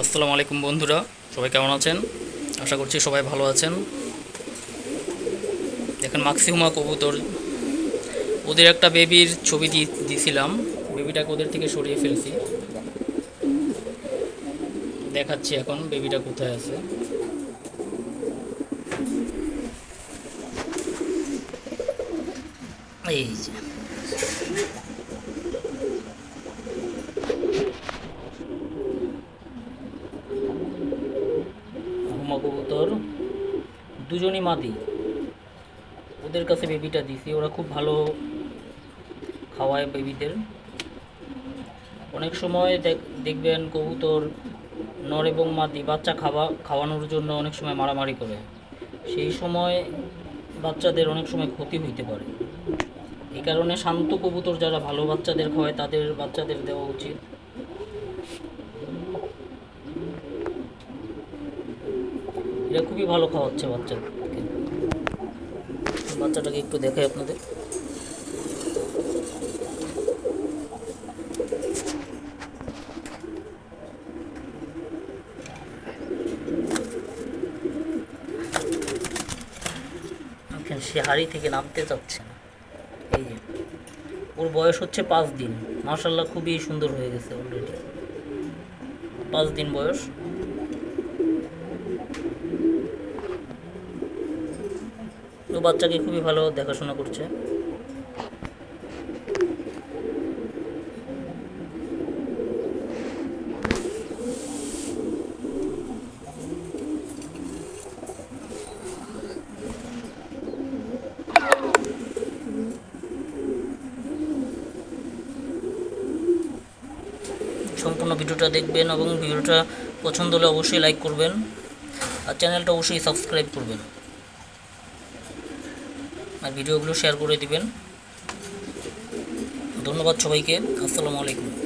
আসসালামু আলাইকুম বন্ধুরা, সবাই কেমন আছেন? আশা করছি সবাই ভালো আছেন। দেখেন মাক্সিমা কবুতর। ওদের একটা বেবির ছবি দিয়ে দিয়েছিলাম বেবিটাকে ওদের থেকে সরিয়ে ফেলছি। দেখাচ্ছি এখন বেবিটা কোথায় আছে। এই যে। কবুতর। দুজনই মাদি। ওদের কাছে বেবিটা দিছি। ওরা খুব ভালো খাওয়ায় বেবিদের অনেক সময় দেখ- দেখবেন কবুতর নর এবং মাদি বাচ্চা খাওয়া, খাওয়ানোর জন্য অনেক সময় মারামারি করে। সেই সময় বাচ্চাদের অনেক সময় ক্ষতি হইতে পারে। এই কারণে শান্ত কবুতর যারা ভালো বাচ্চাদের খাওয়ায়, তাদের বাচ্চাদের দেওয়া উচিত। এটা খুবই ভালো খাওয়াচ্ছে বাচ্চাদেরকে বাচ্চাটাকে একটু দেখাই আপনাদের। দেখেন, সে হাড়ি থেকে নামতে চাচ্ছে না। এই যে ওর বয়স হচ্ছে পাঁচ দিন। মার্শাল্লাহ খুবই সুন্দর হয়ে গেছে অলরেডি পাঁচ দিন বয়স। ও বাচ্চাকে খুবই ভালো দেখাশোনা করছে। সম্পূর্ণ ভিডিওটা দেখবেন এবং ভিডিওটা পছন্দ হলে অবশ্যই লাইক করবেন। আর চ্যানেলটা অবশ্যই সাবস্ক্রাইব করবেন। আর ভিডিওগুলো শেয়ার করে দিবেন। ধন্যবাদ সবাইকে। আসসালামু আলাইকুম।